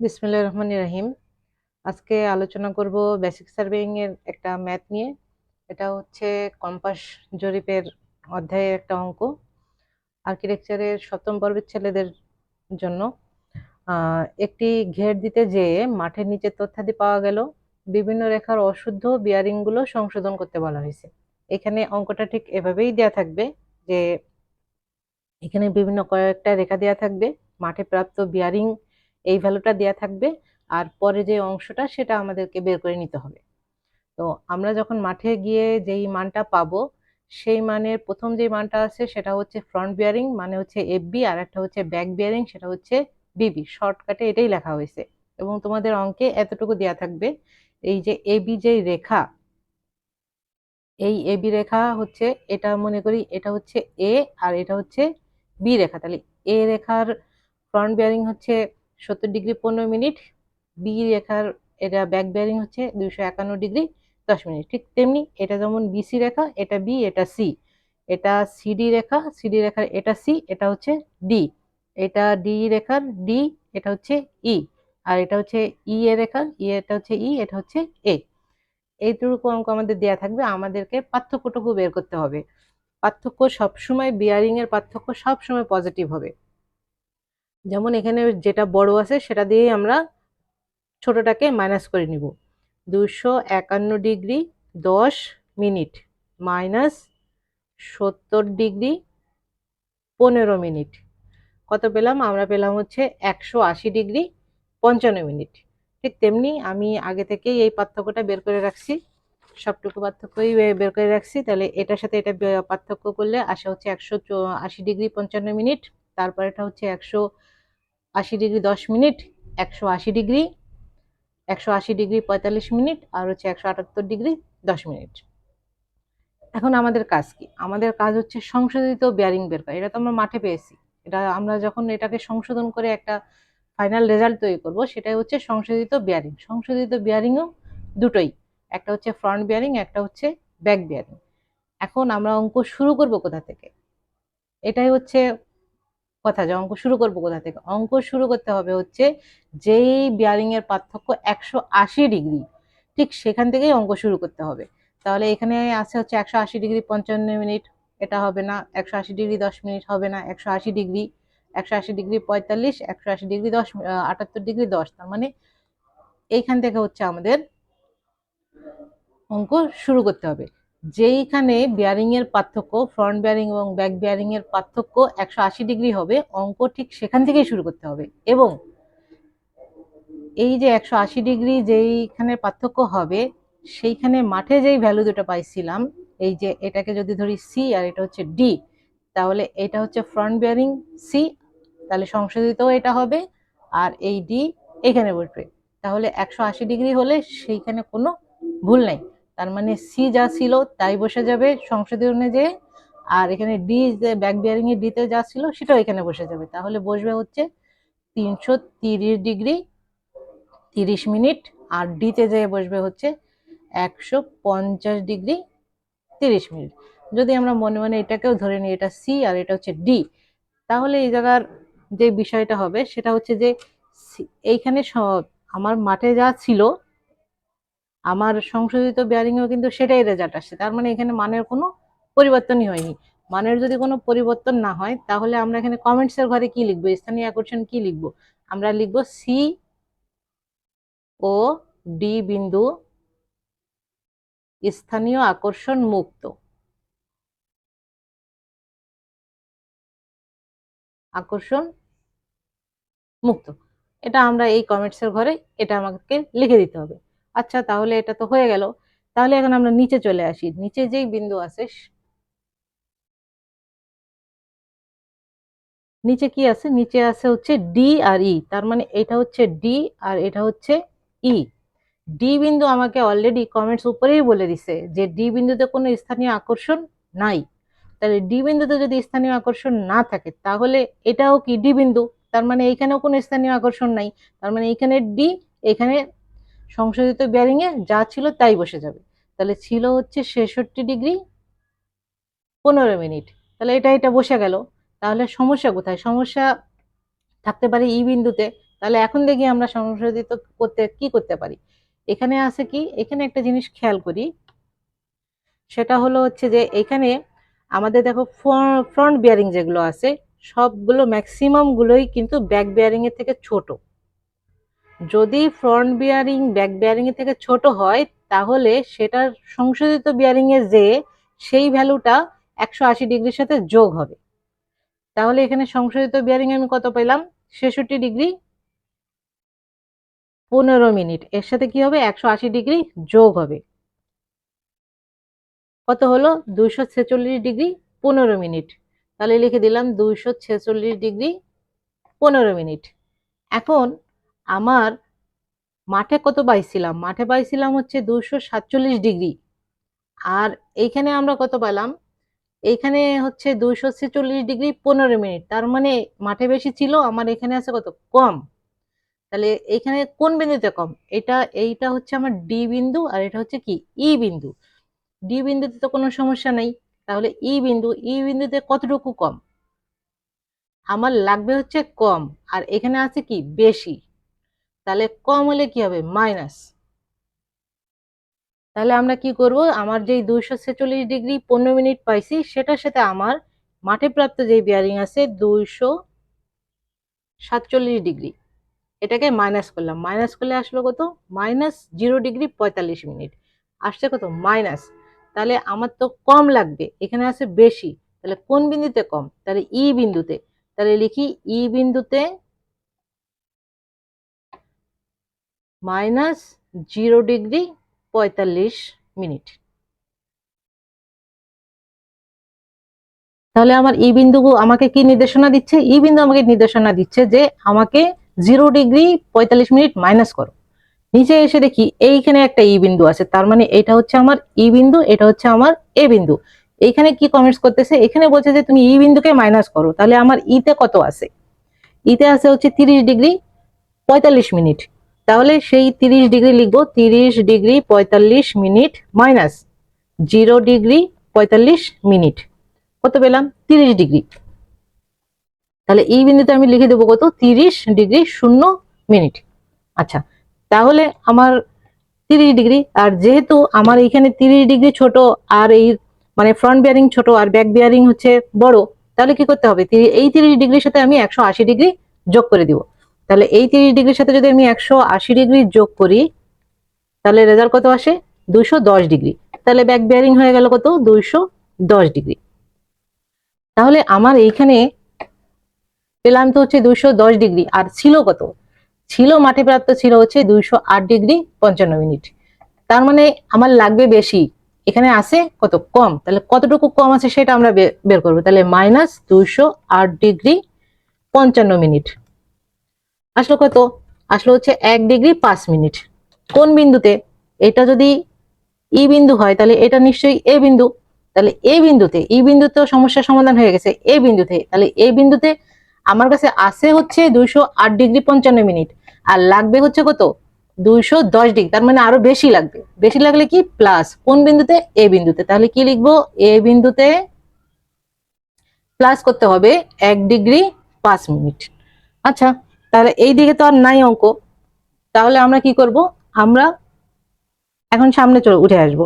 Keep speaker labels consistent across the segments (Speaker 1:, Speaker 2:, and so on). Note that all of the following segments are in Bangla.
Speaker 1: বিসমিল্লাহির রহমানির রহিম। আজকে আলোচনা করব বেসিক সার্ভেইং এর একটা ম্যাথ নিয়ে। এটা হচ্ছে কম্পাস জরিপের অধ্যায়ের একটা অঙ্ক। আর্কিটেকচারের সপ্তম পর্বের ছেলেদের জন্য। একটি ঘের দিতে যেয়ে মাঠের নিচে তথ্যাদি পাওয়া গেল। বিভিন্ন রেখার অশুদ্ধ বিয়ারিংগুলো সংশোধন করতে বলা হয়েছে। এখানে অঙ্কটা ঠিক এভাবেই দেয়া থাকবে যে, এখানে বিভিন্ন কয়েকটা রেখা দেয়া থাকবে। মাঠে প্রাপ্ত বিয়ারিং এই ভ্যালুটা দেয়া থাকবে আর পরে যে অংশটা সেটা আমাদেরকে বের করে নিতে হবে। তো আমরা যখন মাঠে গিয়ে যেই মানটা পাবো, সেই মানের প্রথম যে মানটা আছে সেটা হচ্ছে ফ্রন্ট বিয়ারিং মানে হচ্ছে এফবি আর একটা হচ্ছে ব্যাক বিয়ারিং সেটা হচ্ছে বিবি শর্টকাটে এটাই লেখা হয়েছে এবং তোমাদের অঙ্কে এতটুকু দেয়া থাকবে। এই যে এবি যেই রেখা, এই এবি রেখা হচ্ছে এটা মনে করি এটা হচ্ছে এ আর এটা হচ্ছে বি রেখা। তাহলে এ রেখার ফ্রন্ট বিয়ারিং হচ্ছে সত্তর ডিগ্রি পনেরো মিনিট বি রেখার এটা ব্যাক বিয়ারিং হচ্ছে দুইশো একান্ন ডিগ্রি দশ মিনিট। ঠিক তেমনি এটা যেমন বিসি রেখা, এটা বি এটা সি এটা সিডি রেখা সিডি রেখার এটা সি এটা হচ্ছে ডি এটা ডি রেখার ডি এটা হচ্ছে ই আর এটা হচ্ছে ই এ রেখার ই এটা হচ্ছে ই এটা হচ্ছে এ এইটুকু অঙ্ক আমাদের দেয়া থাকবে। আমাদেরকে পার্থক্যটুকু বের করতে হবে। পার্থক্য সবসময় বিয়ারিং এর পার্থক্য সবসময় পজিটিভ হবে। যেমন এখানে যেটা বড় আছে সেটা দিয়ে আমরা ছোটটাকে মাইনাস করে নিব। দুশো একান্ন ডিগ্রি দশ মিনিট মাইনাস সত্তর ডিগ্রি পনেরো মিনিট। কত পেলাম? আমরা পেলাম হচ্ছে একশো আশি ডিগ্রি পঞ্চান্ন মিনিট। ঠিক তেমনি আমি আগে থেকেই এই পার্থক্যটা বের করে রাখছি। সবটুকু পার্থক্যই বের করে রাখছি। তাহলে এটার সাথে এটা পার্থক্য করলে আসা হচ্ছে একশো আশি ডিগ্রি পঞ্চান্ন মিনিট তারপর এটা হচ্ছে একশো আশি ডিগ্রি দশ মিনিট, একশো আশি ডিগ্রি, একশো আশি ডিগ্রি পঁয়তাল্লিশ মিনিট আর হচ্ছে একশো আটাত্তর ডিগ্রি দশ মিনিট। এখন আমাদের কাজ কি? আমাদের কাজ হচ্ছে সংশোধিত বিয়ারিং বের করা। এটা তো আমরা মাঠে পেয়েছি। এটা আমরা যখন এটাকে সংশোধন করে একটা ফাইনাল রেজাল্ট তৈরি করব, সেটাই হচ্ছে সংশোধিত বিয়ারিং সংশোধিত বিয়ারিংও দুটোই। একটা হচ্ছে ফ্রন্ট বিয়ারিং একটা হচ্ছে ব্যাক বিয়ারিং এখন আমরা অঙ্ক শুরু করব কোথা থেকে? এটাই হচ্ছে কথা, যে অঙ্ক শুরু করব কোথা থেকে? অঙ্ক শুরু করতে হবে হচ্ছে যেই বিয়ারিং এর পার্থক্য একশো আশি ডিগ্রি, ঠিক সেখান থেকেই অঙ্ক শুরু করতে হবে। তাহলে এখানে আছে হচ্ছে একশো আশি ডিগ্রি পঞ্চান্ন মিনিট, এটা হবে না, একশো আশি ডিগ্রি দশ মিনিট হবে না, একশো আশি ডিগ্রি, একশো আশি ডিগ্রি পঁয়তাল্লিশ, একশো আশি ডিগ্রি দশ আটাত্তর ডিগ্রি দশ, তার মানে এইখান থেকে হচ্ছে আমাদের অঙ্ক শুরু করতে হবে। যেইখানে বিয়ারিং এর পার্থক্য ফ্রন্ট বিয়ারিং এবং ব্যাক বিয়ারিং এর পার্থক্য একশো আশি ডিগ্রি হবে, অঙ্ক ঠিক সেখান থেকেই শুরু করতে হবে। এবং এই যে একশো আশি ডিগ্রি যেইখানে পার্থক্য হবে, সেইখানে মাঠে যেই ভ্যালু দুটো পাইছিলাম, এই যে এটাকে যদি ধরি সি আর এটা হচ্ছে ডি তাহলে এটা হচ্ছে ফ্রন্ট বিয়ারিং সি তাহলে সংশোধিত এটা হবে, আর এই ডি এখানে বসবে। তাহলে একশো আশি ডিগ্রি হলে সেইখানে কোনো ভুল নাই। তার মানে সি যা ছিল তাই বসে যাবে সংশোধন অনুযায়ী আর এখানে ডি যে ব্যাক বিয়ারিং এর ডিতে যা ছিল সেটাও এখানে বসে যাবে। তাহলে বসবে হচ্ছে তিনশো তিরিশ ডিগ্রি তিরিশ মিনিট, আর ডিতে যেয়ে বসবে হচ্ছে একশো পঞ্চাশ ডিগ্রি তিরিশ মিনিট। যদি আমরা মনে মনে এটাকেও ধরে নিই, এটা সি আর এটা হচ্ছে ডি তাহলে এই জায়গার যে বিষয়টা হবে সেটা হচ্ছে যে এইখানে আমার মাঠে যা ছিল আমার সংশোধিত বিয়ারিংও কিন্তু সেটাই রেজাল্ট আসছে তার মানে এখানে মানের কোনো পরিবর্তনই হয়নি। মানের যদি কোনো পরিবর্তন না হয়, তাহলে আমরা এখানে কমেন্টসের ঘরে কি লিখব? স্থানীয় আকর্ষণ কি লিখব? আমরা লিখব সি ও ডি বিন্দু স্থানীয় আকর্ষণ মুক্ত। আকর্ষণ মুক্ত। এটা আমরা এই কমেন্টসের ঘরে, এটা আমাকে লিখে দিতে হবে। আচ্ছা তাহলে এটা তো হয়ে গেল। তাহলে এখন আমরা নিচে চলে আসি। নিচে যেই বিন্দু আছে নিচে কি আছে? নিচে আছে হচ্ছে ডি আর ই। তার মানে এটা হচ্ছে ডি আর এটা হচ্ছে ই। ডি বিন্দু আমাকে অলরেডি কমেন্টস উপরেই বলে দিছে যে ডি বিন্দুতে কোনো স্থানীয় আকর্ষণ নাই। তাহলে ডি বিন্দুতে যদি স্থানীয় আকর্ষণ না থাকে, তাহলে এটাও কি ডি বিন্দু? তার মানে এইখানেও কোনো স্থানীয় আকর্ষণ নাই। তার মানে এইখানে ডি, এখানে সংশোধিত বিয়ারিং এ যা ছিল তাই বসে যাবে। তাহলে ছিল হচ্ছে ছেষট্টি ডিগ্রি পনেরো মিনিট। তাহলে এটা এটা বসে গেল। তাহলে সমস্যা কোথায়? সমস্যা থাকতে পারে ই বিন্দুতে। তাহলে এখন দেখি আমরা সংশোধিত করতে, কি করতে পারি? এখানে আছে কি? এখানে একটা জিনিস খেয়াল করি। সেটা হলো হচ্ছে যে এখানে আমাদের দেখো ফ্রন্ট বিয়ারিং যেগুলো আছে, সবগুলো ম্যাক্সিমামগুলোই কিন্তু ব্যাক বিয়ারিং এর থেকে ছোট। যদি ফ্রন্ট বিয়ারিং ব্যাক বিয়ারিং এর থেকে ছোট হয়, তাহলে সেটার সংশোধিত বিয়ারিং এর যে, সেই ভ্যালুটা একশো আশি ডিগ্রির সাথে যোগ হবে। তাহলে এখানে সংশোধিত বিয়ারিং আমি কত পেলাম? ছেষট্টি ডিগ্রি পনেরো মিনিট। এর সাথে কি হবে? একশো আশি ডিগ্রি যোগ হবে। কত হলো? দুইশো ছেচল্লিশ ডিগ্রি পনেরো মিনিট। তাহলে লিখে দিলাম দুইশো ছেচল্লিশ ডিগ্রি পনেরো মিনিট। এখন আমার মাঠে কত পাইছিলাম? মাঠে পাইছিলাম হচ্ছে দুশো সাতচল্লিশ ডিগ্রি। আর এইখানে আমরা কত পেলাম এইখানে হচ্ছে দুইশো ছেচল্লিশ ডিগ্রি পনেরো মিনিট। তার মানে মাঠে বেশি ছিল, আমার এখানে আছে কত? কম। তাহলে এইখানে কোন বিন্দুতে কম? এটা, এইটা হচ্ছে আমার ডি বিন্দু আর এটা হচ্ছে কি? ই বিন্দু। ডি বিন্দুতে তো কোনো সমস্যা নেই। তাহলে ই বিন্দু, ই বিন্দুতে কতটুকু কম? আমার লাগবে হচ্ছে কম। আর এখানে আছে কি? বেশি। তাহলে কম হলে কি হবে? মাইনাস। তাহলে আমরা কি করব? আমার যেই দুইশো ছেচল্লিশ ডিগ্রি পনেরো মিনিট পাইছি, সেটার সাথে আমার মাঠে প্রাপ্ত যে বিয়ারিং আছে দুইশো সাতচল্লিশ ডিগ্রি। এটাকে মাইনাস করলাম। মাইনাস করলে আসলো কত? মাইনাস জিরো ডিগ্রি পঁয়তাল্লিশ মিনিট। আসছে কত? মাইনাস তাহলে আমার তো কম লাগবে। এখানে আছে বেশি। তাহলে কোন বিন্দুতে কম? তাহলে ই বিন্দুতে। তাহলে লিখি ই বিন্দুতে মাইনাস জিরো ডিগ্রি পঁয়তাল্লিশ মিনিট। তাহলে আমার ই বিন্দু আমাকে কি নির্দেশনা দিচ্ছে? ই বিন্দু আমাকে নির্দেশনা দিচ্ছে যে আমাকে জিরো ডিগ্রি পঁয়তাল্লিশ মিনিট মাইনাস করো। নিচে এসে দেখি এইখানে একটা ই বিন্দু আছে, তার মানে এটা হচ্ছে আমার ই বিন্দু, এটা হচ্ছে আমার এ বিন্দু। এইখানে কি কমেন্টস করতেছে? এখানে বলছে যে তুমি ই বিন্দুকে মাইনাস করো, তাহলে আমার ইতে কত আছে? ইতে আছে হচ্ছে তিরিশ ডিগ্রি পঁয়তাল্লিশ মিনিট। তাহলে সেই তিরিশ ডিগ্রি লিখব, তিরিশ ডিগ্রি পঁয়তাল্লিশ মিনিট মাইনাস জিরো ডিগ্রি পঁয়তাল্লিশ মিনিট। কত পেলাম? তিরিশ ডিগ্রি। তাহলে এই বিন্দুতে আমি লিখে দেবো কত? তিরিশ ডিগ্রি শূন্য মিনিট। আচ্ছা তাহলে আমার তিরিশ ডিগ্রি, আর যেহেতু আমার এইখানে তিরিশ ডিগ্রি ছোট, আর এই মানে ফ্রন্ট বিয়ারিং ছোট, আর ব্যাক বিয়ারিং হচ্ছে বড়, তাহলে কি করতে হবে? এই তিরিশ ডিগ্রির সাথে আমি একশো আশি ডিগ্রি যোগ করে দিব। তাহলে এই তিরিশ ডিগ্রির সাথে যদি আমি একশো আশি ডিগ্রি যোগ করি, তাহলে রেজাল্ট কত আসে? দুইশো দশ ডিগ্রি। তাহলে ব্যাক বিয়ারিং হয়ে গেল কত? দুইশো দশ ডিগ্রি। তাহলে আমার এইখানে পেলাম তো হচ্ছে দুইশো দশ ডিগ্রি। আর ছিল কত? ছিল, মাঠে প্রাপ্ত ছিল হচ্ছে দুইশো আট ডিগ্রি পঞ্চান্ন মিনিট। তার মানে আমার লাগবে বেশি। এখানে আছে কত? কম। তাহলে কতটুকু কম আছে সেটা আমরা বের করব। তাহলে মাইনাস দুইশো আট ডিগ্রি পঞ্চান্ন মিনিট। আসলো কত? আসলো হচ্ছে এক ডিগ্রি পাঁচ মিনিট। কোন বিন্দুতে? এটা যদি ই বিন্দু হয়, তাহলে এটা নিশ্চয়ই এ বিন্দু। তাহলে এ বিন্দুতে, ই বিন্দুতেও সমস্যার সমাধান হয়ে গেছে এ বিন্দুতে। তাহলে এ বিন্দুতে আমার কাছে আছে হচ্ছে দুইশো আট ডিগ্রি পঞ্চান্ন মিনিট। আর লাগবে হচ্ছে কত? দুইশো দশ ডিগ্রি। তার মানে আরও বেশি লাগবে। বেশি লাগলে কি? প্লাস। কোন বিন্দুতে? এ বিন্দুতে। তাহলে কি লিখব? এ বিন্দুতে প্লাস করতে হবে এক ডিগ্রি পাঁচ মিনিট। আচ্ছা। তাহলে এই দিকে তো আর নাই অঙ্ক। তাহলে আমরা কি করব? আমরা এখন সামনে চলে উঠে আসব।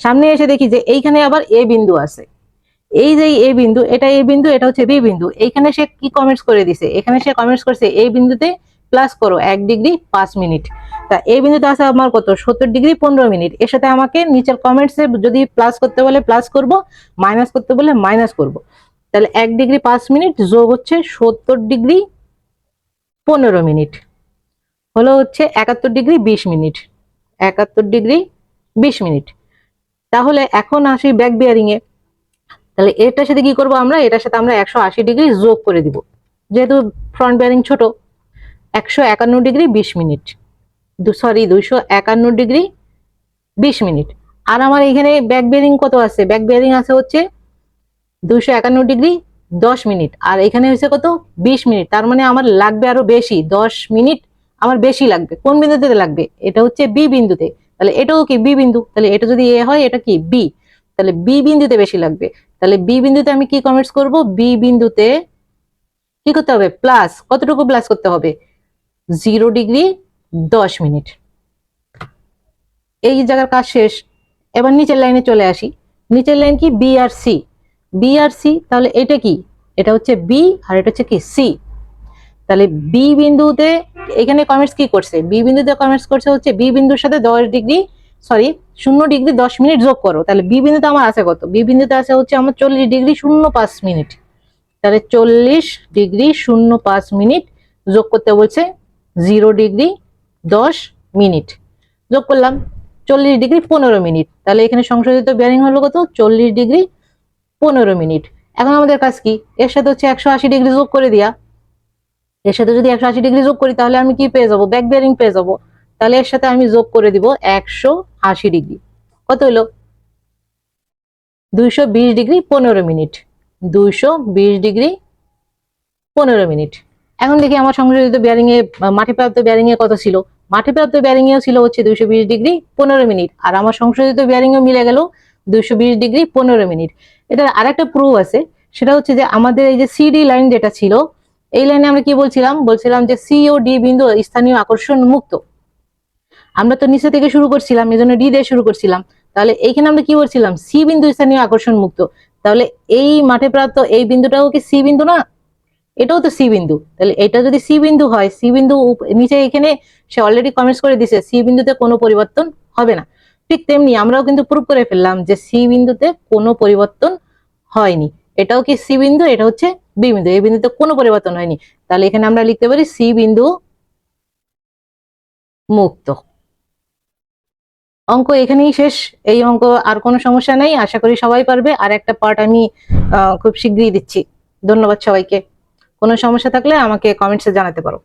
Speaker 1: সামনে এসে দেখি যে এইখানে আবার এ বিন্দু আছে। এই যে এ বিন্দু, এটা এ বিন্দু, এটা হচ্ছে বি বিন্দু। এইখানে সে কি কমেন্টস করে দিছে? এখানে সে কমেন্টস করছে, এই বিন্দুতে প্লাস করো, এক ডিগ্রি পাঁচ মিনিট। তা এই বিন্দুতে আছে আমার কত? সত্তর ডিগ্রি পনেরো মিনিট। এর সাথে আমাকে নিচের কমেন্টসে যদি প্লাস করতে বলে প্লাস করব মাইনাস করতে বলে মাইনাস করব। তাহলে এক ডিগ্রি পাঁচ মিনিট, যোগ হচ্ছে সত্তর ডিগ্রি পনেরো মিনিট। হলো হচ্ছে একাত্তর ডিগ্রি বিশ মিনিট। একাত্তর ডিগ্রি বিশ মিনিট। তাহলে এখন আসি ব্যাক বিয়ারিং এ। তাহলে এটার সাথে কি করব আমরা? এটার সাথে আমরা একশো আশি ডিগ্রি যোগ করে দিব। যেহেতু ফ্রন্ট বিয়ারিং ছোট, একশো একান্ন ডিগ্রি বিশ মিনিট। সরি দুইশো একান্ন ডিগ্রি বিশ মিনিট। আর আমার এখানে ব্যাক বিয়ারিং কত আছে? ব্যাক বিয়ারিং আছে হচ্ছে দুইশো একান্ন ডিগ্রি দশ মিনিট। আর এখানে হয়েছে কত? বিশ মিনিট। তার মানে আমার লাগবে আরও বেশি। দশ মিনিট আমার বেশি লাগবে। কোন বিন্দুতে লাগবে? এটা হচ্ছে বি বিন্দুতে। তাহলে এটাও কি বি বিন্দু? তাহলে এটা যদি এ হয়, এটা কি? বি। তাহলে বি বিন্দুতে বেশি লাগবে। তাহলে বি বিন্দুতে আমি কি কমেন্টস করব? বি বিন্দুতে কি করতে হবে? প্লাস কতটুকু প্লাস করতে হবে? জিরো ডিগ্রি দশ মিনিট। এই জায়গার কাজ শেষ। এবার নিচের লাইনে চলে আসি। নিচের লাইন কি? B R C B R C তাহলে এটা কি? এটা হচ্ছে বি আর এটা হচ্ছে কি? সি তাহলে বি বিন্দুতে এখানে কমেন্টস কি করছে? বি বিন্দুতে কমেন্টস করছে হচ্ছে বি বিন্দুর সাথে দশ ডিগ্রি সরি শূন্য ডিগ্রি দশ মিনিট যোগ করো। তাহলে বি বিন্দুতে আমার আছে কত? বি বিন্দুতে আছে হচ্ছে আমার চল্লিশ ডিগ্রি শূন্য পাঁচ মিনিট। তাহলে চল্লিশ ডিগ্রি শূন্য পাঁচ মিনিট যোগ করতে বলছে জিরো ডিগ্রি দশ মিনিট। যোগ করলাম, চল্লিশ ডিগ্রি পনেরো মিনিট। তাহলে এখানে সংশোধিত বেয়ারিং হলো কত? চল্লিশ ডিগ্রি পনেরো মিনিট। এখন আমাদের কাজ কি? এর সাথে হচ্ছে একশো আশি ডিগ্রি যোগ করে দিয়া। এর সাথে যদি একশো আশি ডিগ্রি যোগ করি, তাহলে আমি কি পেয়ে যাব? ব্যাক বেয়ারিং পেয়ে যাব। তাহলে এর সাথে আমি যোগ করে দিব একশো আশি ডিগ্রি। কত হলো? দুইশো বিশ ডিগ্রি পনেরো মিনিট। দুইশো বিশ ডিগ্রি পনেরো মিনিট। এখন দেখি আমার সংযোজিত বেয়ারিং এ মাটি প্রাপ্ত বেয়ারিং এ কত ছিল? মাটি প্রাপ্ত বেয়ারিং এও ছিল হচ্ছে দুইশো বিশ ডিগ্রি পনেরো মিনিট। আর আমার সংশোধিত বেয়ারিং এও মিলে গেল দুইশো বিশ ডিগ্রি পনেরো মিনিট। এটার আরেকটা প্রুফ আছে, সেটা হচ্ছে যে আমাদের এই যে সিডি লাইন যেটা ছিল, এই লাইনে আমরা কি বলছিলাম? বলছিলাম যে সি ও ডি বিন্দু স্থানীয় আকর্ষণ মুক্ত। আমরা তো নিচে থেকে শুরু করছিলাম, এই জন্য ডি দিয়ে শুরু করছিলাম। তাহলে এইখানে আমরা কি বলছিলাম? সি বিন্দু স্থানীয় আকর্ষণ মুক্ত। তাহলে এই মাঠে প্রাপ্ত এই বিন্দুটাও কি সি বিন্দু না? এটাও তো সি বিন্দু। তাহলে এটা যদি সি বিন্দু হয় সি বিন্দু নিচে এখানে সে অলরেডি কমেন্টস করে দিছে সি বিন্দুতে কোনো পরিবর্তন হবে না। ঠিক তেমনি আমরাও কিন্তু প্রুভ করে ফেললাম যে সি বিন্দুতে কোনো পরিবর্তন হয়নি। এটাও কি সি বিন্দু? এটা হচ্ছে বি বিন্দু। এই বিন্দুতে কোনো পরিবর্তন হয়নি। তাহলে এখানে আমরা লিখতে পারি সি বিন্দু মুক্ত। অঙ্ক এখানেই শেষ। এই অঙ্ক আর কোনো সমস্যা নেই। আশা করি সবাই পারবে। আর একটা পার্ট আমি খুব শীঘ্রই দিচ্ছি। ধন্যবাদ সবাইকে। কোনো সমস্যা থাকলে আমাকে কমেন্টসে জানাতে পারো।